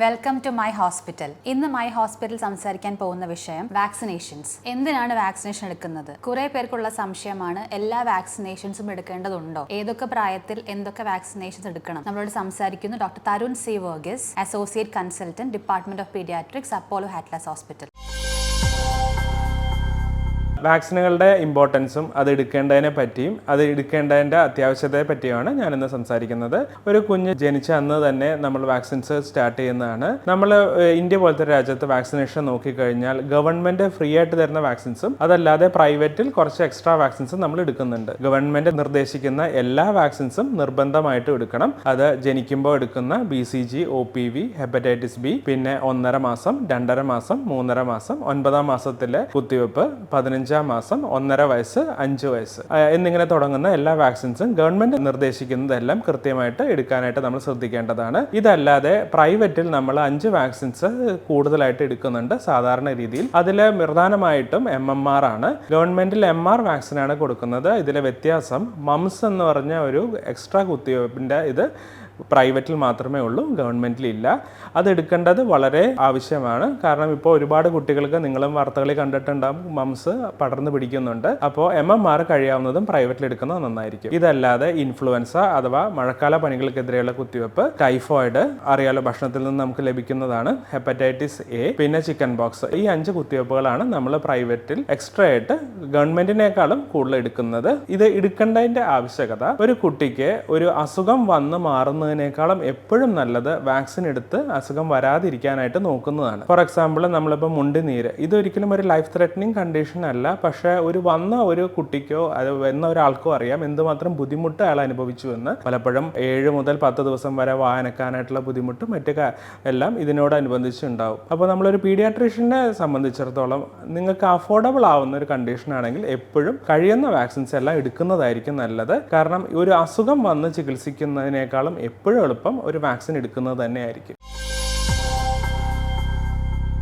Welcome to my hospital ഇന്ന് my hospital സംസാരിക്കാൻ പോകുന്ന വിഷയം വാക്സിനേഷൻസ് എന്തിനാണ് വാക്സിനേഷൻ എടുക്കുന്നത്? കുറെ പേർക്കുള്ള സംശയമാണ് എല്ലാ വാക്സിനേഷൻസും എടുക്കേണ്ടതുണ്ടോ? ഏതൊക്കെ പ്രായത്തിൽ എന്തൊക്കെ വാക്സിനേഷൻസ് എടുക്കണം? നമ്മളോട് സംസാരിക്കുന്നു doctor Tarun C Varghese associate consultant department of pediatrics Apollo Adlux hospital വാക്സിനുകളുടെ ഇമ്പോർട്ടൻസും അത് എടുക്കേണ്ടതിനെ പറ്റിയും അത് എടുക്കേണ്ടതിന്റെ അത്യാവശ്യതയെ പറ്റിയുമാണ് ഞാനിന്ന് സംസാരിക്കുന്നത്. ഒരു കുഞ്ഞ് ജനിച്ച അന്ന് തന്നെ നമ്മൾ വാക്സിൻസ് സ്റ്റാർട്ട് ചെയ്യുന്നതാണ്. നമ്മൾ ഇന്ത്യ പോലത്തെ രാജ്യത്ത് വാക്സിനേഷൻ നോക്കിക്കഴിഞ്ഞാൽ ഗവൺമെന്റ് ഫ്രീ ആയിട്ട് തരുന്ന വാക്സിൻസും അതല്ലാതെ പ്രൈവറ്റിൽ കുറച്ച് എക്സ്ട്രാ വാക്സിൻസും നമ്മൾ എടുക്കുന്നുണ്ട്. ഗവൺമെന്റ് നിർദ്ദേശിക്കുന്ന എല്ലാ വാക്സിൻസും നിർബന്ധമായിട്ടും എടുക്കണം. അത് ജനിക്കുമ്പോൾ എടുക്കുന്ന B C G O P V hepatitis B പിന്നെ ഒന്നര മാസം രണ്ടര മാസം മൂന്നര മാസം ഒൻപതാം മാസത്തിലെ കുത്തിവെപ്പ് പതിനഞ്ചാം മാസം ഒന്നര വയസ്സ് അഞ്ച് വയസ്സ്. എന്നിങ്ങനെ തുടങ്ങുന്ന എല്ലാ വാക്സിൻസും ഗവൺമെന്റ് നിർദ്ദേശിക്കുന്നതെല്ലാം കൃത്യമായിട്ട് എടുക്കാനായിട്ട് നമ്മൾ ശ്രദ്ധിക്കേണ്ടതാണ്. ഇതല്ലാതെ പ്രൈവറ്റിൽ നമ്മൾ അഞ്ച് വാക്സിൻസ് കൂടുതലായിട്ട് എടുക്കുന്നുണ്ട് സാധാരണ രീതിയിൽ. അതിൽ പ്രധാനമായിട്ടും എം എം ആർ ആണ്. ഗവൺമെന്റിൽ എം ആർ വാക്സിനാണ് കൊടുക്കുന്നത്. ഇതിലെ വ്യത്യാസം മംസ് എന്ന് പറഞ്ഞ ഒരു എക്സ്ട്രാ കുത്തിവെപ്പിന്റെ ഇത് പ്രൈവറ്റിൽ മാത്രമേ ഉള്ളൂ ഗവൺമെന്റിൽ ഇല്ല. അത് എടുക്കേണ്ടത് വളരെ ആവശ്യമാണ്. കാരണം ഇപ്പോൾ ഒരുപാട് കുട്ടികൾക്ക് നിങ്ങളും വാർത്തകളിൽ കണ്ടിട്ടുണ്ടാകും മംസ് പടർന്നു പിടിക്കുന്നുണ്ട്. അപ്പോൾ എം എം ആർ കഴിയാവുന്നതും പ്രൈവറ്റിൽ എടുക്കുന്നത് നന്നായിരിക്കും. ഇതല്ലാതെ ഇൻഫ്ലുവൻസ അഥവാ മഴക്കാല പനികൾക്കെതിരെയുള്ള കുത്തിവെപ്പ് ടൈഫോയിഡ് അറിയാലോ ഭക്ഷണത്തിൽ നിന്ന് നമുക്ക് ലഭിക്കുന്നതാണ് ഹെപ്പറ്റൈറ്റിസ് എ പിന്നെ ചിക്കൻ ബോക്സ് ഈ അഞ്ച് കുത്തിവെപ്പുകളാണ് നമ്മൾ പ്രൈവറ്റിൽ എക്സ്ട്രാ ആയിട്ട് ഗവൺമെന്റിനേക്കാളും കൂടുതൽ എടുക്കുന്നത്. ഇത് എടുക്കേണ്ടതിന്റെ ആവശ്യകത ഒരു കുട്ടിക്ക് ഒരു അസുഖം വന്ന് മാറുന്നതിനേക്കാളും എപ്പോഴും നല്ലത് വാക്സിൻ എടുത്ത് അസുഖം വരാതിരിക്കാനായിട്ട് നോക്കുന്നതാണ്. ഫോർ എക്സാമ്പിൾ നമ്മളിപ്പോൾ മുണ്ടിനീര്. ഇതൊരിക്കലും ഒരു ലൈഫ് ത്രെറ്റനിങ് കണ്ടീഷൻ അല്ല. പക്ഷേ ഒരു വന്ന ഒരു കുട്ടിക്കോ അത് വന്ന ഒരാൾക്കോ അറിയാം എന്തുമാത്രം ബുദ്ധിമുട്ട് അയാൾ അനുഭവിച്ചു എന്ന് പലപ്പോഴും ഏഴ് മുതൽ പത്ത് ദിവസം വരെ വായനക്കാനായിട്ടുള്ള ബുദ്ധിമുട്ടും മറ്റു എല്ലാം ഇതിനോടനുബന്ധിച്ച് ഉണ്ടാവും. അപ്പോൾ നമ്മളൊരു പീഡിയാട്രീഷ്യനെ സംബന്ധിച്ചിടത്തോളം നിങ്ങൾക്ക് അഫോർഡബിൾ ആവുന്ന ഒരു കണ്ടീഷൻ ആണെങ്കിൽ എപ്പോഴും കഴിയുന്ന വാക്സിൻസ് എല്ലാം എടുക്കുന്നതായിരിക്കും നല്ലത്. കാരണം ഒരു അസുഖം വന്ന് ചികിത്സിക്കുന്നതിനേക്കാളും എപ്പോഴും എളുപ്പം ഒരു വാക്സിൻ എടുക്കുന്നത് തന്നെയായിരിക്കും.